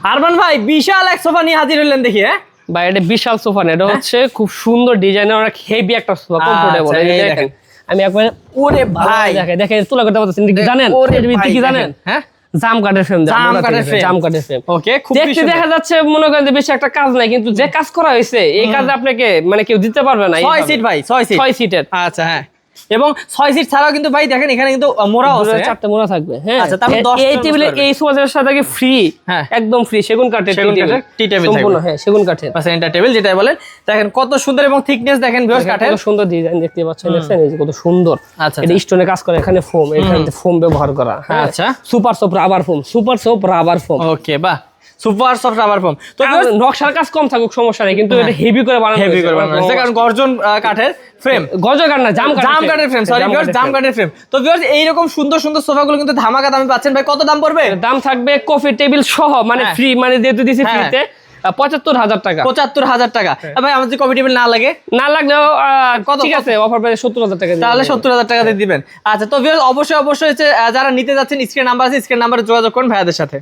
আরমান ভাই বিশাল এক সোফা নিয়ে হাজির হলেন দেখি হ্যাঁ? বা এটা বিশাল সোফা না এটা হচ্ছে খুব সুন্দর ডিজাইনের অনেক হেভি একটা সোফা কমফোর্টেবল আচ্ছা, এই দেখেন। আমি একবার ওরে ভাই। দেখেন দেখেন তুলা করতে পারতেছেন জানেন? ওরে ভাই, কি জানেন? হ্যাঁ? জাম কাঠের ফ্রেম জাম কাঠের frame। জাম কাঠের ফ্রেম ওকে খুব দেখতে দেখা যাচ্ছে মনে করেন যে বেশি একটা কাজ নাই কিন্তু যে কাজ করা হয়েছে এই কাজ আপনাকে মানে কেউ দিতে পারবে না ছয় সিট ভাই ছয় সিট ছয় সিটের আচ্ছা হ্যাঁ। এবং ছয় সিট ছাড়াও কিন্তু ভাই দেখেন এখানে কিন্তু মোড়াও আছে? চারটে মোড়া থাকবে হ্যাঁ। আচ্ছা, এ- 10 এই টেবিলে এই সোফার সাথে কি ফ্রি হ্যাঁ। একদম ফ্রি সেগুন কাঠের সেগুন। কাঠের tea table সম্পূর্ণ হ্যাঁ সেগুন কাঠের। বা সেন্টার টেবিল যেটা বলেন দেখেন কত সুন্দর এবং থিকনেস দেখেন ভিউয়ার্স কাঠের। কত সুন্দর ডিজাইন দেখতে পাচ্ছেন এই যে কত সুন্দর। আচ্ছা, এটা স্টোনে কাজ করে এখানে ফোম এখানে ফোম ব্যবহার করা হ্যাঁ। আচ্ছা। Super soap rubber foam super soap rubber foam okay বাহ। সুপার সফট রাবার ফোম তো নকশার কাজ কম থাকুক সমস্যা নেই কিন্তু এটা হেভি করে বানানো হেভি করে বানানো হয়েছে। কারণ গর্জন কাঠের ফ্রেম গজ কাঠ না জাম জাম কাঠের ফ্রেম সরি ভিউয়ার্স জাম কাঠের ফ্রেম তো ভিউয়ার্স এইরকম সুন্দর সুন্দর সোফাগুলো কিন্তু ধামাকা দামে পাচ্ছেন। ভাই কত দাম পড়বে? দাম থাকবে কফি টেবিল সহ মানে হ্যাঁ। ফ্রি মানে যেহেতু দিছি হ্যাঁ। ফ্রিতে পঁচাত্তর হাজার টাকা। পঁচাত্তর হাজার টাকা। ভাই আমার যে কফি টেবিল না লাগে না লাগলেও কত- ঠিক আছে অফার প্রাইস সত্তর হাজার টাকা তাহলে সত্তর হাজার টাকা দিয়ে দিবেন। আচ্ছা তো অবশ্যই অবশ্যই যারা নিতে যাচ্ছেন স্ক্রিন নাম্বার আছে স্ক্রিন নাম্বারে যোগাযোগ করুন ভাইয়াদের সাথে।